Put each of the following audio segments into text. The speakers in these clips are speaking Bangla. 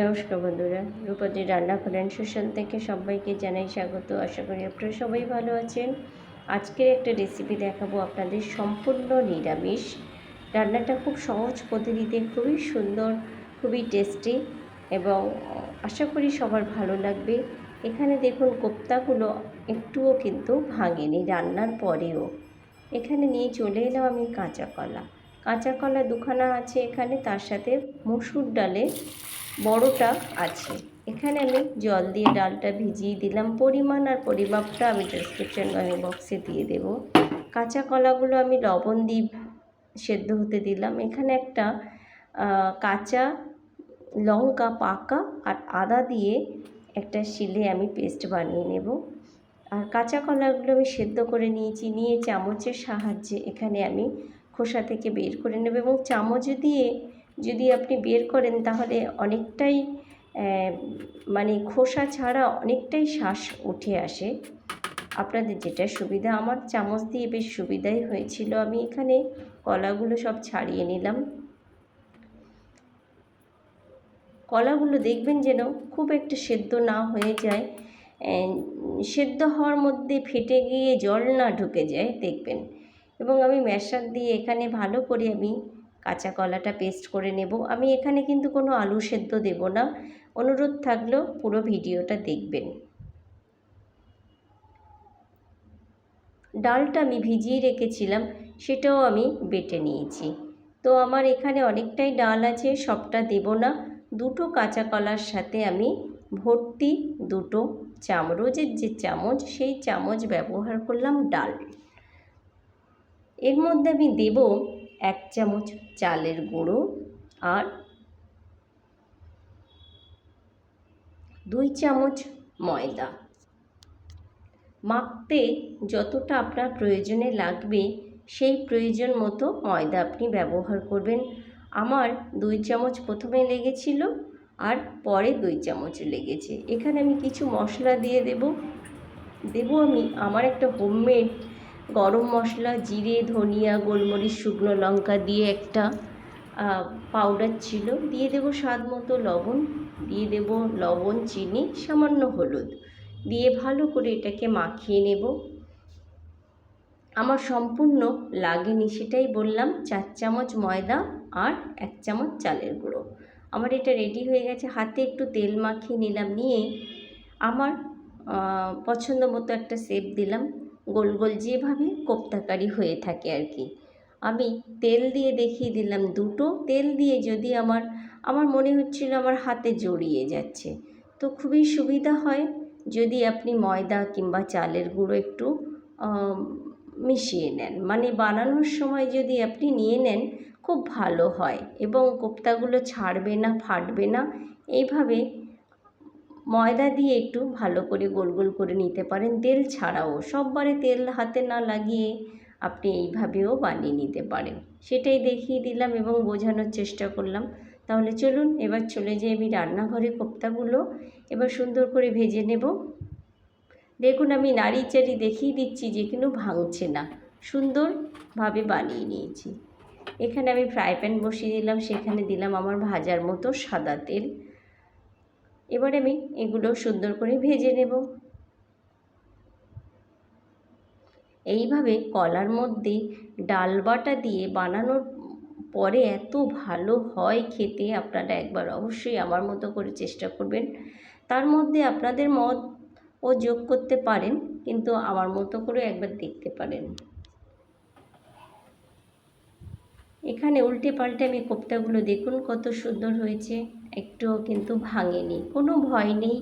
নমস্কার বন্ধুরা রূপতি রান্না করেন সোশ্যাল থেকে সবাইকে জানাই স্বাগত। আশা করি আপনারা সবাই ভালো আছেন। আজকের একটা রেসিপি দেখাবো আপনাদের সম্পূর্ণ নিরামিষ। রান্নাটা খুব সহজ পদ্ধতিতে, খুবই সুন্দর, খুবই টেস্টি এবং আশা করি সবার ভালো লাগবে। এখানে দেখুন কোপ্তাগুলো একটুও কিন্তু ভাঙেনি রান্নার পরেও। এখানে নিয়ে চলে এলাম আমি কাঁচা কলা। কাঁচা কলা দুখানা আছে এখানে, তার সাথে মসুর ডালে বড়টা আছে। এখানে আমি জল দিয়ে ডালটা ভিজিয়ে দিলাম। পরিমাণ আর পরিমাপটা আমি ডেসক্রিপশন বক্সে দিয়ে দেব। কাঁচা কলাগুলো আমি লবণ দিয়ে সেদ্ধ হতে দিলাম। এখানে একটা কাঁচা লঙ্কা পাকা আর আদা দিয়ে একটা শিলে আমি পেস্ট বানিয়ে নেব। আর কাঁচা কলাগুলো আমি সেদ্ধ করে নিয়েছি। নিয়ে চামচের সাহায্যে এখানে আমি খোসা থেকে বের করে নেব এবং চামচ দিয়ে যদি আপনি বের করেন, তাহলে অনেকটাই মানে খোসা ছাড়া অনেকটাই শ্বাস উঠে আসে। আপনাদের যেটা সুবিধা, আমার চামচ দিয়ে বেশ সুবিধাই হয়েছিল। আমি এখানে কলাগুলো সব ছাড়িয়ে নিলাম। কলাগুলো দেখবেন যেন খুব একটা সেদ্ধ না হয়ে যায়। সেদ্ধ হওয়ার মধ্যে ফেটে গিয়ে জল না ঢুকে যায়, দেখবেন। এবং আমি ম্যাশার দিয়ে এখানে ভালো করে আমি কাঁচা কলাটা পেস্ট করে নেব। আমি এখানে কিন্তু কোনো আলু সেদ্ধ দেব না। অনুরোধ থাকলেও পুরো ভিডিওটা দেখবেন। ডালটা আমি ভিজিয়ে রেখেছিলাম, সেটাও আমি বেটে নিয়েছি। তো আমার এখানে অনেকটাই ডাল আছে, সবটা দেব না। দুটো কাঁচা কলার সাথে আমি ভর্তি দুটো চামচের যে চামচ, সেই চামচ ব্যবহার করলাম ডাল। এর মধ্যে আমি দেব চামচ চালের গুঁড়ো আর দুই চামচ ময়দা। মাখতে যতটা আপনার প্রয়োজনে লাগবে সেই প্রয়োজন মতো ময়দা আপনি ব্যবহার করবেন। আমার দুই চামচ প্রথমে লেগেছিল আর পরে দুই চামচ লেগেছে। এখানে আমি কিছু মশলা দিয়ে দেব। দেব আমি আমার একটা হোমমেড গরম মশলা, জিরে, ধনিয়া, গোলমরিচ, শুকনো লঙ্কা দিয়ে একটা পাউডার ছিল। দিয়ে দেব স্বাদ মতো লবণ। দিয়ে দেব লবণ, চিনি, সামান্য হলুদ। দিয়ে ভালো করে এটাকে মাখিয়ে নেব। আমার সম্পূর্ণ লাগেনি, সেটাই বললাম, চার চামচ ময়দা আর এক চামচ চালের গুঁড়ো। আমার এটা রেডি হয়ে গেছে। হাতে একটু তেল মাখিয়ে নিলাম, নিয়ে আমার পছন্দ মতো একটা শেপ দিলাম। গোল গোল যেভাবে কোপ্তাকারি হয়ে থাকে আর কি। আমি তেল দিয়ে দেখিয়ে দিলাম দুটো। তেল দিয়ে যদি আমার আমার মনে হচ্ছিল আমার হাতে জড়িয়ে যাচ্ছে। তো খুবই সুবিধা হয় যদি আপনি ময়দা কিংবা চালের গুঁড়ো একটু মিশিয়ে নেন। মানে বানানোর সময় যদি আপনি নিয়ে নেন, খুব ভালো হয়। এবং কোপ্তাগুলো ছাড়বে না, ফাটবে না। এইভাবে ময়দা দিয়ে একটু ভালো করে গোল গোল করে নিতে পারেন। তেল ছাড়াও সববারে তেল হাতে না লাগিয়ে আপনি এইভাবেও বানিয়ে নিতে পারেন। সেটাই দেখিয়ে দিলাম এবং বোঝানোর চেষ্টা করলাম। তাহলে চলুন এবার চলে যাই আমি রান্নাঘরে কোপ্তাগুলো। এবার সুন্দর করে ভেজে নেব। দেখুন আমি নাড়ি চাড়ি দেখিয়ে দিচ্ছি যে কিন্তু ভাঙছে না। সুন্দরভাবে বানিয়ে নিয়েছি। এখানে আমি ফ্রাই প্যান বসিয়ে দিলাম, সেখানে দিলাম আমার ভাজার মতো সাদা তেল। এবার আমি এগুলো সুন্দর করে ভেজে নেব। এইভাবে কলার মধ্যে ডাল বাটা দিয়ে বানানোর পরে এত ভালো হয় খেতে, আপনারা একবার অবশ্যই আমার মতো করে চেষ্টা করবেন। তার মধ্যে আপনাদের মত ও যোগ করতে পারেন, কিন্তু আমার মতো করে একবার দেখতে পারেন। এখানে উল্টে পাল্টে আমি কোপ্তাগুলো দেখুন, কত সুন্দর হয়েছে। একটুও কিন্তু ভাঙেনি, কোনো ভয় নেই।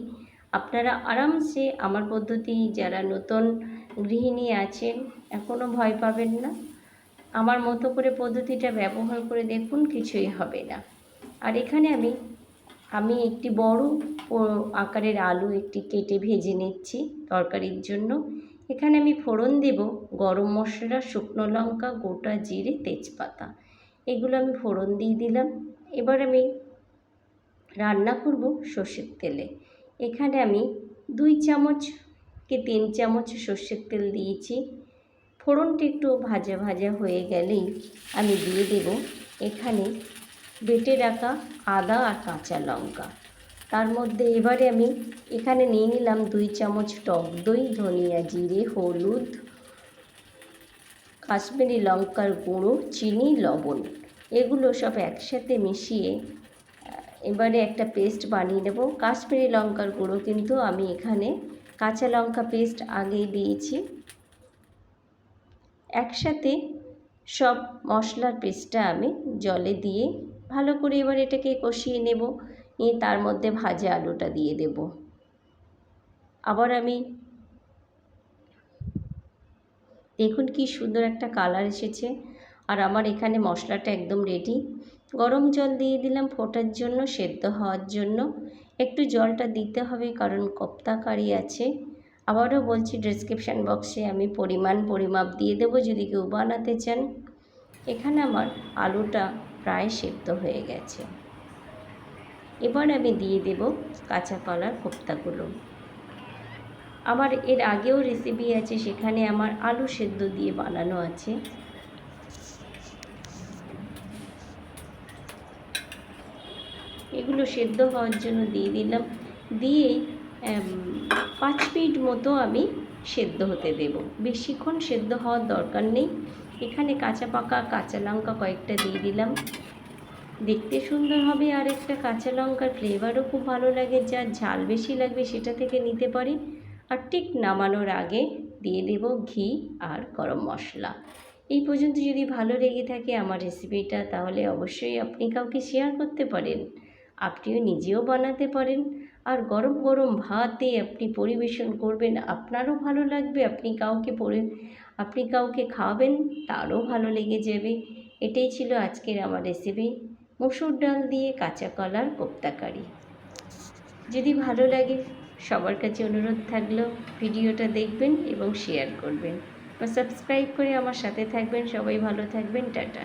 আপনারা আরামসে আমার পদ্ধতি, যারা নতুন গৃহিণী আছেন এখনও ভয় পাবেন না। আমার মতো করে পদ্ধতিটা ব্যবহার করে দেখুন, কিছুই হবে না। আর এখানে আমি আমি একটি বড় আকারের আলু একটি কেটে ভেজে নিচ্ছি তরকারির জন্য। এখানে আমি ফোড়ন দেব, গরম মশলা, শুকনো লঙ্কা, গোটা জিরে, তেজপাতা। এগুলো আমি ফোড়ন দিয়ে দিলাম। এবার আমি রান্না করব সর্ষের তেলে। এখানে আমি দুই চামচ কি তিন চামচ সর্ষের তেল দিয়েছি। ফোড়নটি একটু ভাজা ভাজা হয়ে গেলেই আমি দিয়ে দেব এখানে বেটে রাখা আদা আর কাঁচা লঙ্কা। তার মধ্যে এবারে আমি এখানে নিয়ে নিলাম দুই চামচ টক দই, ধনিয়া জিরে, হলুদ কাশ্মীরি লঙ্কার গুঁড়ো, চিনি, লবণ, এগুলো সব একসাথে মিশিয়ে এবারে একটা পেস্ট বানিয়ে নেব। কাশ্মীরি লঙ্কার গুঁড়ো কিন্তু আমি এখানে কাঁচা লঙ্কা পেস্ট আগেই দিয়েছি। একসাথে সব মশলার পেস্টটা আমি জলে দিয়ে ভালো করে এবার এটাকে কষিয়ে নেব, নিয়ে তার মধ্যে ভাজা আলুটা দিয়ে দেব। আবার আমি দেখুন কি সুন্দর একটা কালার এসেছে। আর আমার এখানে মশলাটা একদম রেডি গরম জল দিয়ে দিলাম ফোটার জন্য, সেদ্ধ হওয়ার জন্য। একটু জলটা দিতে হবে কারণ কপ্তা কারি আছে। আবারও বলছি ডেসক্রিপশান বক্সে আমি পরিমাণ পরিমাপ দিয়ে দেবো যদি কেউ বানাতে চান। এখানে আমার আলুটা প্রায় সেদ্ধ হয়ে গেছে। এবার আমি দিয়ে দেব কাঁচা কলার কোপ্তাগুলো। আমার এর আগেও রেসিপি আছে, সেখানে আমার আলু সেদ্ধ দিয়ে বানানো আছে। এগুলো সেদ্ধ হওয়ার জন্য দিয়ে দিলাম। দিয়ে পাঁচ মিনিট মতো আমি সেদ্ধ হতে দেব। বেশিক্ষণ সেদ্ধ হওয়ার দরকার নেই। এখানে কাঁচা পাকা কাঁচা লঙ্কা কয়েকটা দিয়ে দিলাম। দেখতে সুন্দর হবে আর একটা কাঁচা লঙ্কার ফ্লেভারও খুব ভালো লাগে। যা ঝাল বেশি লাগবে সেটা থেকে নিতে পারি। আর ঠিক নামানোর আগে দিয়ে দেব ঘি আর গরম মশলা। এই পর্যন্ত যদি ভালো লেগে থাকে আমার রেসিপিটা, তাহলে অবশ্যই আপনি কাউকে শেয়ার করতে পারেন। আপনিও নিজেও বানাতে পারেন। আর গরম গরম ভাতে আপনি পরিবেশন করবেন, আপনারও ভালো লাগবে, আপনি কাউকে পরি, আপনি কাউকে খাওয়াবেন তারও ভালো লেগে যাবে। এটাই ছিল আজকের আমার রেসিপি মসুর ডাল দিয়ে কাঁচা কলার কোপ্তা কারি যদি ভালো লাগে সবার কাছে অনুরোধ থাকল ভিডিওটা দেখবেন এবং শেয়ার করবেন। বা সাবস্ক্রাইব করে আমার সাথে থাকবেন। সবাই ভালো থাকবেন। টাটা।